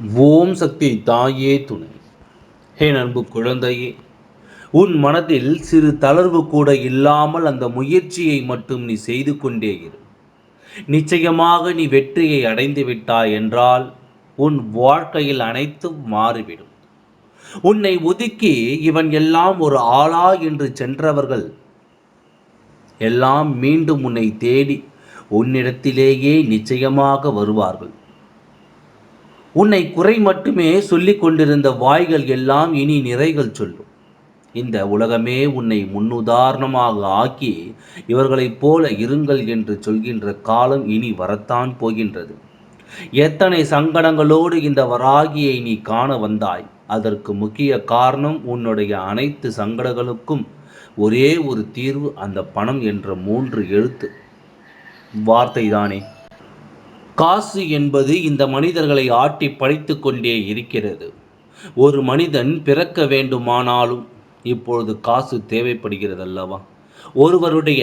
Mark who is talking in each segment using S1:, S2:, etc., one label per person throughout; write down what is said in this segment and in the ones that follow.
S1: ஓம் சக்தி தாயே துணை. ஹே நண்பு குழந்தையே உன் மனதில் சிறு தளர்வு கூட இல்லாமல் அந்த முயற்சியை மட்டும் நீ செய்து கொண்டே இரு. நிச்சயமாக நீ வெற்றியை அடைந்து விட்டாய் என்றால் உன் வாழ்க்கையில் அனைத்தும் மாறிவிடும். உன்னை ஒதுக்கி இவன் எல்லாம் ஒரு ஆளா என்று சென்றவர்கள் எல்லாம் மீண்டும் உன்னை தேடி உன்னிடத்திலேயே நிச்சயமாக வருவார்கள். உன்னை குறை மட்டுமே சொல்லி கொண்டிருந்த வாய்கள் எல்லாம் இனி நிறைகள் சொல்லும். இந்த உலகமே உன்னை முன்னுதாரணமாக ஆக்கி இவர்களைப் போல இருங்கள் என்று சொல்கின்ற காலம் இனி வரத்தான் போகின்றது. எத்தனை சங்கடங்களோடு இந்த வராகியை நீ காண வந்தாய்? அதற்கு முக்கிய காரணம் உன்னுடைய அனைத்து சங்கடங்களுக்கும் ஒரே ஒரு தீர்வு அந்த பணம் என்ற மூன்று எழுத்து. வார்த்தை தானே காசு என்பது இந்த மனிதர்களை ஆட்டி படித்து கொண்டே இருக்கிறது. ஒரு மனிதன் பிறக்க வேண்டுமானாலும் இப்பொழுது காசு தேவைப்படுகிறது அல்லவா ஒருவருடைய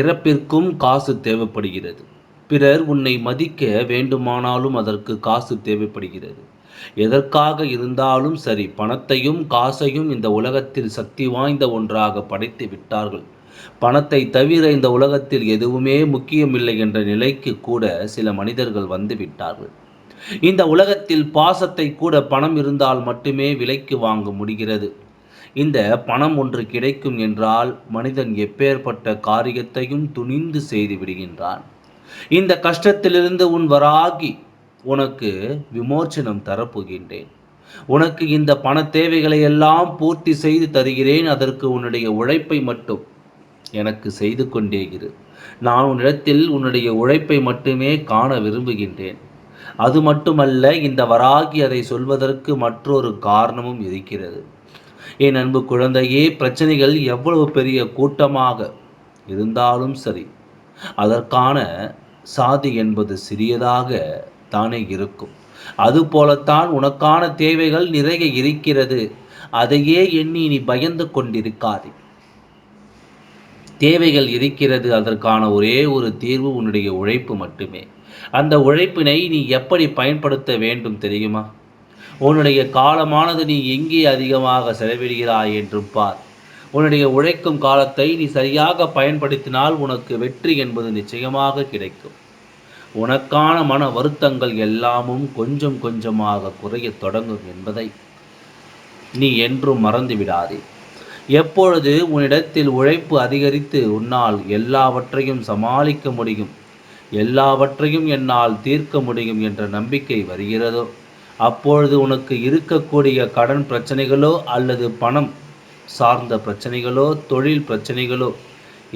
S1: இறப்பிற்கும் காசு தேவைப்படுகிறது. பிறர் உன்னை மதிக்க வேண்டுமானாலும் அதற்கு காசு தேவைப்படுகிறது. எதற்காக இருந்தாலும் சரி பணத்தையும் காசையும் இந்த உலகத்தில் சக்தி வாய்ந்த ஒன்றாக படைத்து விட்டார்கள். பணத்தை தவிர இந்த உலகத்தில் எதுவுமே முக்கியமில்லை என்ற நிலைக்கு கூட சில மனிதர்கள் வந்து விட்டார்கள் இந்த உலகத்தில் பாசத்தை கூட பணம் இருந்தால் மட்டுமே விலைக்கு வாங்க முடிகிறது. இந்த பணம் ஒன்று கிடைக்கும் என்றால் மனிதன் எப்பேற்பட்ட காரியத்தையும் துணிந்து செய்து விடுகின்றான். இந்த கஷ்டத்திலிருந்து உன் வராகி உனக்கு விமோச்சனம் தரப்போகின்றேன். உனக்கு இந்த பண தேவைகளை எல்லாம் பூர்த்தி செய்து தருகிறேன். அதற்கு உன்னுடைய உழைப்பை மட்டும் எனக்கு செய்து கொண்டே இரு. நான் உன்னிடத்தில் உன்னுடைய உழைப்பை மட்டுமே காண விரும்புகின்றேன். அது மட்டுமல்ல இந்த வராகி அதை சொல்வதற்கு மற்றொரு காரணமும் இருக்கிறது. என் அன்பு குழந்தையே பிரச்சனைகள் எவ்வளவு பெரிய கூட்டமாக இருந்தாலும் சரி அதற்கான சாதி என்பது சிறியதாக தானே இருக்கும். அதுபோலத்தான் உனக்கான தேவைகள் நிறைய இருக்கிறது. அதையே எண்ணி நீ பயந்து கொண்டிருக்காதே. தேவைகள் இருக்கிறது அதற்கான ஒரே ஒரு தீர்வு உன்னுடைய உழைப்பு மட்டுமே. அந்த உழைப்பினை நீ எப்படி பயன்படுத்த வேண்டும் தெரியுமா? உன்னுடைய காலமானது நீ எங்கே அதிகமாக செலவிடுகிறாய் என்று பார். உன்னுடைய உழைக்கும் காலத்தை நீ சரியாக பயன்படுத்தினால் உனக்கு வெற்றி என்பது நிச்சயமாக கிடைக்கும். உனக்கான மன வருத்தங்கள் எல்லாமும் கொஞ்சம் கொஞ்சமாக குறையத் தொடங்கும் என்பதை நீ என்றும் மறந்து விடாதே எப்பொழுது உன்னிடத்தில் உழைப்பு அதிகரித்து உன்னால் எல்லாவற்றையும் சமாளிக்க முடியும்? எல்லாவற்றையும் என்னால் தீர்க்க முடியும் என்ற நம்பிக்கை வருகிறதோ? அப்பொழுது உனக்கு இருக்கக்கூடிய கடன் பிரச்சனைகளோ அல்லது பணம் சார்ந்த பிரச்சனைகளோ தொழில் பிரச்சனைகளோ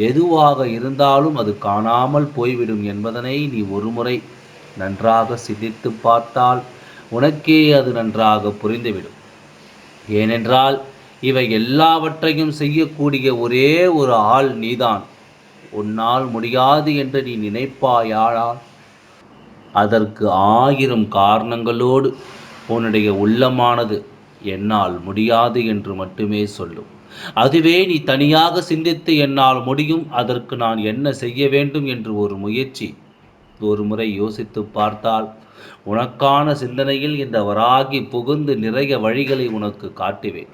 S1: எதுவாக இருந்தாலும் அது காணாமல் போய்விடும் என்பதனை நீ ஒருமுறை நன்றாக சிந்தித்து பார்த்தால் உனக்கே அது நன்றாக புரிந்துவிடும். ஏனென்றால் இவை எல்லாவற்றையும் செய்யக்கூடிய ஒரே ஒரு ஆள் நீதான். உன்னால் முடியாது என்று நீ நினைப்பாயானால் அதற்கு ஆயிரம் காரணங்களோடு உன்னுடைய உள்ளமானது என்னால் முடியாது என்று மட்டுமே சொல்லும். அதுவே நீ தனியாக சிந்தித்து என்னால் முடியும் அதற்கு நான் என்ன செய்ய வேண்டும் என்று ஒரு முயற்சி. ஒரு முறை யோசித்து பார்த்தால் உனக்கான சிந்தனையில் இந்த வராகி புகுந்து நிறைய வழிகளை உனக்கு காட்டுவேன்.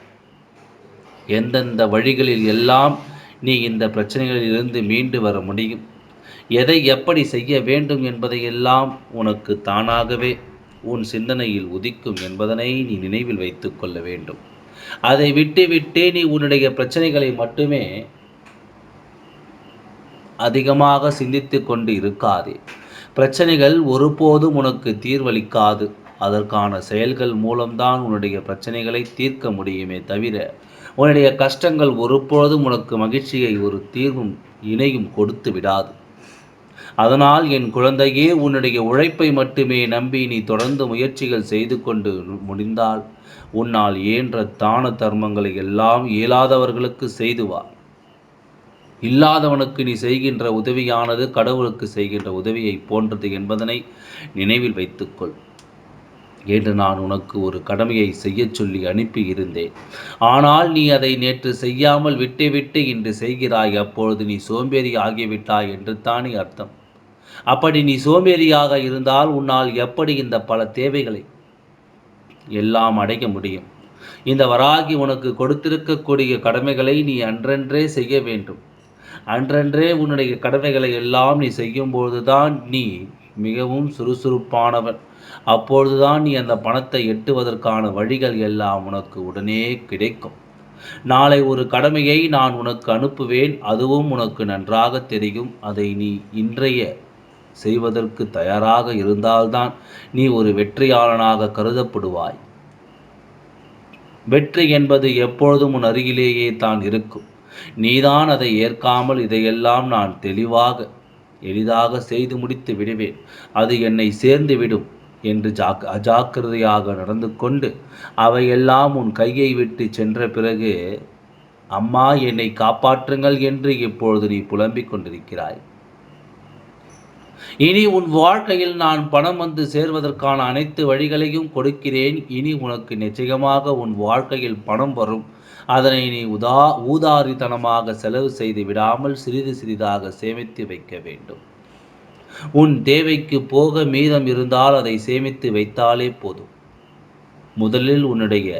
S1: எந்தெந்த வழிகளில் எல்லாம் நீ இந்த பிரச்சனைகளில் இருந்து மீண்டு வர முடியும்? எதை எப்படி செய்ய வேண்டும் என்பதையெல்லாம் உனக்கு தானாகவே உன் சிந்தனையில் உதிக்கும் என்பதனை நீ நினைவில் வைத்து கொள்ள வேண்டும். அதை விட்டு விட்டே நீ உன்னுடைய பிரச்சனைகளை மட்டுமே அதிகமாக சிந்தித்து கொண்டு இருக்காதே. பிரச்சனைகள் ஒருபோதும் உனக்கு தீர்வளிக்காது. அதற்கான செயல்கள் மூலம்தான் உன்னுடைய பிரச்சனைகளை தீர்க்க முடியுமே தவிர உன்னுடைய கஷ்டங்கள் ஒருபொழுதும் உனக்கு மகிழ்ச்சியை ஒரு தீர்வும் இணையும் கொடுத்து விடாது. அதனால் என் குழந்தையே உன்னுடைய உழைப்பை மட்டுமே நம்பி நீ தொடர்ந்து முயற்சிகள் செய்து கொண்டு முடிந்தால் உன்னால் இயன்ற தான தர்மங்களை எல்லாம் இயலாதவர்களுக்கு செய்து வா. இல்லாதவனுக்கு நீ செய்கின்ற உதவியானது கடவுளுக்கு செய்கின்ற உதவியை போன்றது என்பதனை நினைவில் வைத்துக்கொள். என்று நான் உனக்கு ஒரு கடமையை செய்யச் சொல்லி அனுப்பி இருந்தேன் ஆனால் நீ அதை நேற்று செய்யாமல் விட்டுவிட்டு இன்று செய்கிறாய். அப்பொழுது நீ சோம்பேறி ஆகிவிட்டாய் என்று தானே அர்த்தம். அப்படி நீ சோம்பேறியாக இருந்தால் உன்னால் எப்படி இந்த பல தேவைகளை எல்லாம் அடைய முடியும்? இந்த வராகி உனக்கு கொடுத்திருக்கக்கூடிய கடமைகளை நீ அன்றன்றே செய்ய வேண்டும். அன்றன்றே உன்னுடைய கடமைகளை எல்லாம் நீ செய்யும்போதுதான் நீ மிகவும் சுறுசுறுப்பானவன். அப்பொழுதுதான் நீ அந்த பணத்தை எட்டுவதற்கான வழிகள் எல்லாம் உனக்கு உடனே கிடைக்கும். நாளை ஒரு கடமையை நான் உனக்கு அனுப்புவேன் அதுவும் உனக்கு நன்றாக தெரியும். அதை நீ இன்றைய செய்வதற்கு தயாராக இருந்தால்தான் நீ ஒரு வெற்றியாளனாக கருதப்படுவாய். வெற்றி என்பது எப்பொழுதும் உன் அருகிலேயே தான் இருக்கும். நீதான் அதை ஏற்காமல் இதையெல்லாம் நான் தெளிவாக எளிதாக செய்து முடித்து விடுவேன். அது என்னை சேர்ந்து விடும் என்று ஜாக் அஜாக்கிரதையாக நடந்து கொண்டு அவையெல்லாம் உன் கையை விட்டு சென்ற பிறகு அம்மா என்னை காப்பாற்றுங்கள் என்று இப்பொழுது நீ புலம்பிக் கொண்டிருக்கிறாய். இனி உன் வாழ்க்கையில் நான் பணம் வந்து சேர்வதற்கான அனைத்து வழிகளையும் கொடுக்கிறேன். இனி உனக்கு நிச்சயமாக உன் வாழ்க்கையில் பணம் வரும். அதனை நீ உதா ஊதாரித்தனமாக செலவு செய்து விடாமல் சிறிது சிறிதாக சேமித்து வைக்க வேண்டும். உன் தேவைக்கு போக மீதம் இருந்தால் அதை சேமித்து வைத்தாலே போதும். முதலில் உன்னுடைய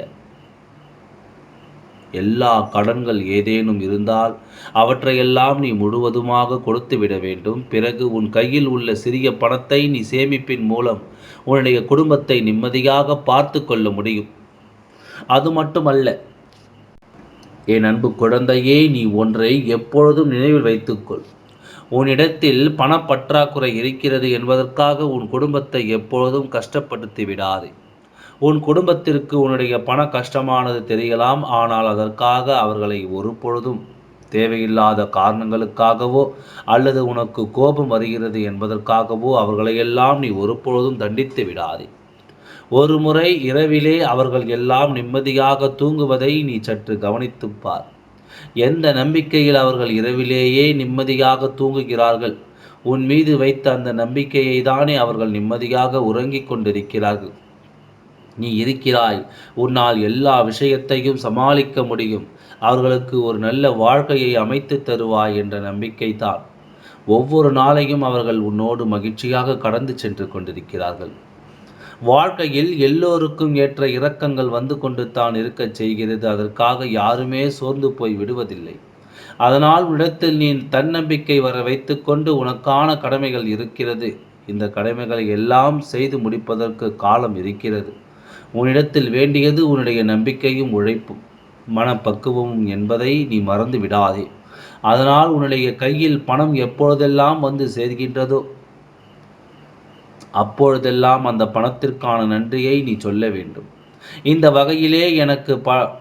S1: எல்லா கடன்கள் ஏதேனும் இருந்தால் அவற்றையெல்லாம் நீ முழுவதுமாக கொடுத்து விட வேண்டும். பிறகு உன் கையில் உள்ள சிறிய பணத்தை நீ சேமிப்பின் மூலம் உன்னுடைய குடும்பத்தை நிம்மதியாக பார்த்து கொள்ள முடியும். அது மட்டுமல்ல என் அன்பு குழந்தையே நீ ஒன்றை எப்பொழுதும் நினைவில் வைத்துக்கொள். உன்னிடத்தில் பணப்பற்றாக்குறை இருக்கிறது என்பதற்காக உன் குடும்பத்தை எப்பொழுதும் கஷ்டப்படுத்தி விடாதே. உன் குடும்பத்திற்கு உன்னுடைய பண கஷ்டமானது தெரியலாம் ஆனால் அதற்காக அவர்களை ஒரு பொழுதும் தேவையில்லாத காரணங்களுக்காகவோ அல்லது உனக்கு கோபம் வருகிறது என்பதற்காகவோ அவர்களையெல்லாம் நீ ஒரு பொழுதும் தண்டித்து விடாதே. ஒரு முறை இரவிலே அவர்கள் எல்லாம் நிம்மதியாக தூங்குவதை நீ சற்று கவனித்துப்பார். எந்த நம்பிக்கையில் அவர்கள் இரவிலேயே நிம்மதியாக தூங்குகிறார்கள்? உன் மீது வைத்த அந்த நம்பிக்கையை தானே அவர்கள் நிம்மதியாக உறங்கிக் கொண்டிருக்கிறார்கள். நீ இருக்கிறாய். உன்னால் எல்லா விஷயத்தையும் சமாளிக்க முடியும். அவர்களுக்கு ஒரு நல்ல வாழ்க்கையை அமைத்து தருவாய் என்ற நம்பிக்கை தான் ஒவ்வொரு நாளையும் அவர்கள் உன்னோடு மகிழ்ச்சியாக கடந்து சென்று கொண்டிருக்கிறார்கள். வாழ்க்கையில் எல்லோருக்கும் ஏற்ற இரக்கங்கள் வந்து கொண்டு தான் இருக்கச் செய்கிறது. அதற்காக யாருமே சோர்ந்து போய் விடுவதில்லை. அதனால் இடத்தில் நீ தன்னம்பிக்கை வர வைத்துக்கொண்டு உனக்கான கடமைகள் இருக்கிறது. இந்த கடமைகளை எல்லாம் செய்து முடிப்பதற்கு காலம் இருக்கிறது. உன்னிடத்தில் வேண்டியது உன்னுடைய நம்பிக்கையும் உழைப்பும் மனப்பக்குவமும் என்பதை நீ மறந்து விடாதே. அதனால் உன்னுடைய கையில் பணம் எப்பொழுதெல்லாம் வந்து சேர்கின்றதோ அப்பொழுதெல்லாம் அந்த பணத்திற்கான நன்றியை நீ சொல்ல வேண்டும். இந்த வகையிலே எனக்கு ப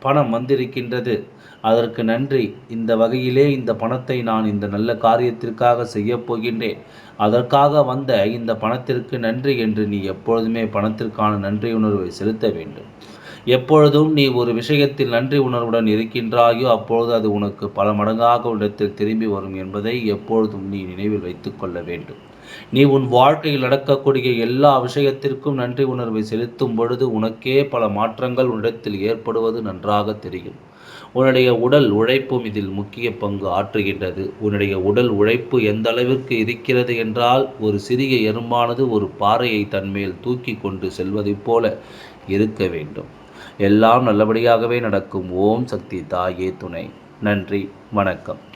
S1: பணம் வந்திருக்கின்றது. அதற்கு நன்றி. இந்த வகையிலே இந்த பணத்தை நான் இந்த நல்ல காரியத்திற்காக செய்யப் போகின்றேன். அதற்காக வந்த இந்த பணத்திற்கு நன்றி என்று நீ எப்பொழுதுமே பணத்திற்கான நன்றி உணர்வை செலுத்த வேண்டும். எப்பொழுதும் நீ ஒரு விஷயத்தில் நன்றி உணர்வுடன் இருக்கின்றாயோ அப்பொழுது அது உனக்கு பல மடங்காக இடத்தில் திரும்பி வரும் என்பதை எப்பொழுதும் நீ நினைவில் வைத்துக்கொள்ள வேண்டும். நீ உன் வாழ்க்கையில் நடக்கக்கூடிய எல்லா விஷயத்திற்கும் நன்றி உணர்வை செலுத்தும் பொழுது உனக்கே பல மாற்றங்கள் உன்னிடத்தில் ஏற்படுவது நன்றாக தெரியும். உன்னுடைய உடல் உழைப்பும் இதில் முக்கிய பங்கு ஆற்றுகின்றது. உன்னுடைய உடல் உழைப்பு எந்த அளவிற்கு இருக்கிறது என்றால் ஒரு சிறிய எறும்பானது ஒரு பாறையை தன்மேல் தூக்கி கொண்டு செல்வதைப் போல இருக்க வேண்டும். எல்லாம் நல்லபடியாகவே நடக்கும். ஓம் சக்தி தாயே துணை. நன்றி. வணக்கம்.